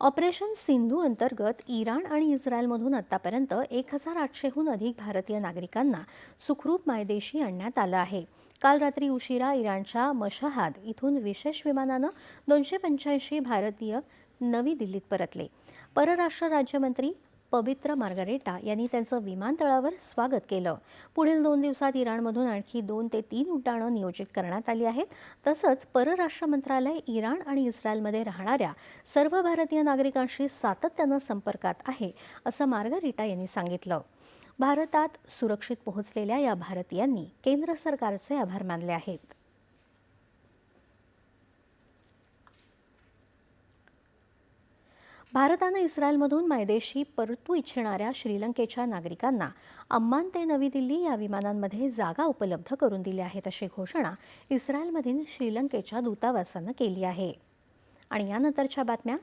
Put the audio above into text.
Operation Sindhu अंतर्गत Iran आणि इस्रायलमधून आतापर्यंत एक हजार आठशेहून अधिक भारतीय नागरिकांना सुखरूप मायदेशी आणण्यात आलं आहे. काल रात्री उशिरा इराणच्या मशहाद इथून विशेष विमानानं दोनशे पंच्याऐंशी भारतीय नवी दिल्लीत परतले. परराष्ट्र राज्यमंत्री पवित्र मार्गारेटा यांनी त्यांचं विमानतळावर स्वागत केलं. पुढील दोन दिवसात इराणमधून आणखी दोन ते तीन उड्डाणं नियोजित करण्यात आली आहेत. तसंच परराष्ट्र मंत्रालय इराण आणि इस्रायलमध्ये राहणाऱ्या सर्व भारतीय नागरिकांशी सातत्यानं संपर्कात आहे असं मार्गारेटा यांनी सांगितलं. भारतात सुरक्षित पोहोचलेल्या या भारतीयांनी केंद्र सरकारचे आभार मानले आहेत. भारतानं इस्रायलमधून मायदेशी परतू इच्छिणाऱ्या श्रीलंकेच्या नागरिकांना अम्मान ते नवी दिल्ली या विमानांमध्ये जागा उपलब्ध करून दिल्या आहेत अशी घोषणा इस्रायलमधील श्रीलंकेच्या दूतावासानं केली आहे. आणि यानंतरच्या बातम्या